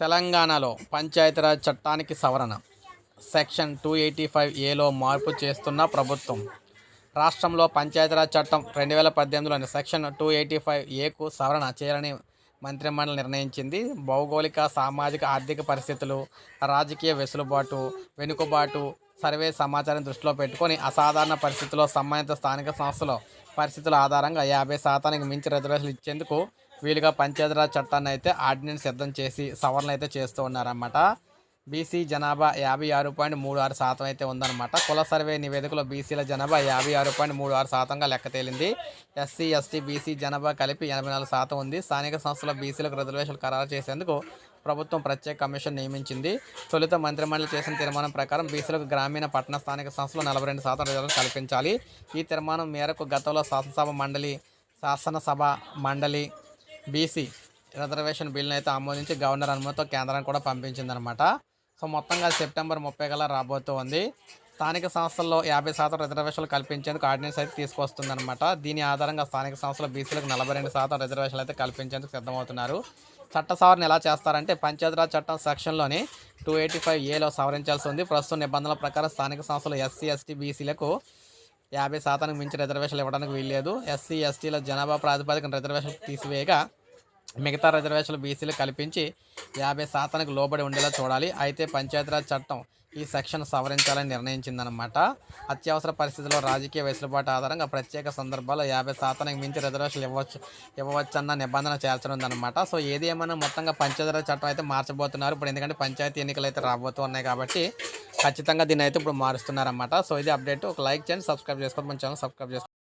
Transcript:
తెలంగాణలో పంచాయతీరాజ్ చట్టానికి సవరణ. సెక్షన్ టూ ఎయిటీ ఫైవ్ ఏలో మార్పు చేస్తున్న ప్రభుత్వం. రాష్ట్రంలో పంచాయతీరాజ్ చట్టం రెండు వేల పద్దెనిమిదిలోని సెక్షన్ టూ ఎయిటీ ఫైవ్ ఏకు సవరణ చేయాలని మంత్రిమండలి నిర్ణయించింది. భౌగోళిక సామాజిక ఆర్థిక పరిస్థితులు రాజకీయ వెసులుబాటు వెనుకబాటు సర్వే సమాచారం దృష్టిలో పెట్టుకొని అసాధారణ పరిస్థితుల్లో సంబంధిత స్థానిక సంస్థలో పరిస్థితుల ఆధారంగా యాభై శాతానికి మించి రిజర్వేషన్లు ఇచ్చేందుకు వీలుగా పంచాయతీరాజ్ చట్టాన్ని అయితే ఆర్డినెన్స్ సిద్ధం చేసి సవరణలు అయితే చేస్తూ ఉన్నారన్నమాట. బీసీ జనాభా యాభై ఆరు పాయింట్ మూడు ఆరు శాతం అయితే ఉందన్నమాట. కుల సర్వే నివేదికలో బీసీల జనాభా యాభై ఆరు పాయింట్ మూడు ఆరు శాతంగా లెక్క తేలింది. ఎస్సీ ఎస్టీ బీసీ జనాభా కలిపి ఎనభై నాలుగు శాతం ఉంది. స్థానిక సంస్థల బీసీలకు రిజర్వేషన్లు ఖరారు చేసేందుకు ప్రభుత్వం ప్రత్యేక కమిషన్ నియమించింది. తొలుత మంత్రిమండలి చేసిన తీర్మానం ప్రకారం బీసీలకు గ్రామీణ పట్టణ స్థానిక సంస్థలు నలభై రెండు శాతం రిజర్వేషన్ కల్పించాలి. ఈ తీర్మానం మేరకు గతంలో శాసనసభ మండలి శాసనసభ మండలి బీసీ రిజర్వేషన్ బిల్లును అయితే ఆమోదించి గవర్నర్ అనుమతితో కేంద్రానికి కూడా పంపించిందనమాట. సో మొత్తంగా సెప్టెంబర్ ముప్పై కల్లా రాబోతోంది స్థానిక సంస్థల్లో యాభై శాతం రిజర్వేషన్లు కల్పించేందుకు ఆర్డినెన్స్ అయితే తీసుకొస్తుందన్నమాట దీని ఆధారంగా స్థానిక సంస్థల బీసీలకు నలభై రెండు శాతం రిజర్వేషన్లు అయితే కల్పించేందుకు సిద్ధమవుతున్నారు. చట్ట సవరణ ఎలా చేస్తారంటే పంచాయతీరాజ్ చట్టం సెక్షన్లోని టూ ఎయిటీ ఫైవ్ ఏలో సవరించాల్సి ఉంది. ప్రస్తుత నిబంధనల ప్రకారం స్థానిక సంస్థలు ఎస్సీ ఎస్టీ బీసీలకు యాభై శాతానికి మించి రిజర్వేషన్లు ఇవ్వడానికి వీల్లేదు. ఎస్సీ ఎస్టీల జనాభా ప్రాతిపదికన రిజర్వేషన్ తీసివేయగా మిగతా రిజర్వేషన్లు బీసీలు కల్పించి యాభై శాతానికి లోబడి ఉండేలా చూడాలి. అయితే పంచాయతీరాజ్ చట్టం ఈ సెక్షన్ సవరించాలని నిర్ణయించిందనమాట అత్యవసర పరిస్థితుల్లో రాజకీయ వెసులుబాటు ఆధారంగా ప్రత్యేక సందర్భాల్లో యాభై శాతానికి మించి రిజర్వేషన్లు ఇవ్వచ్చు ఇవ్వవచ్చన్న నిబంధన చేర్చనుందనమాట సో ఏది ఏమైనా మొత్తంగా పంచాయతీరాజ్ చట్టం అయితే మార్చబోతున్నారు. ఇప్పుడు ఎందుకంటే పంచాయతీ ఎన్నికలు అయితే రాబోతూ ఉన్నాయి కాబట్టి ఖచ్చితంగా దీన్ని అయితే ఇప్పుడు మారుస్తున్నారన్నమాట. సో ఇది అప్డేట్. ఒక లైక్ చేయండి సబ్స్క్రైబ్ చేసుకోండి మన ఛానల్ సబ్స్క్రైబ్ చేసుకోండి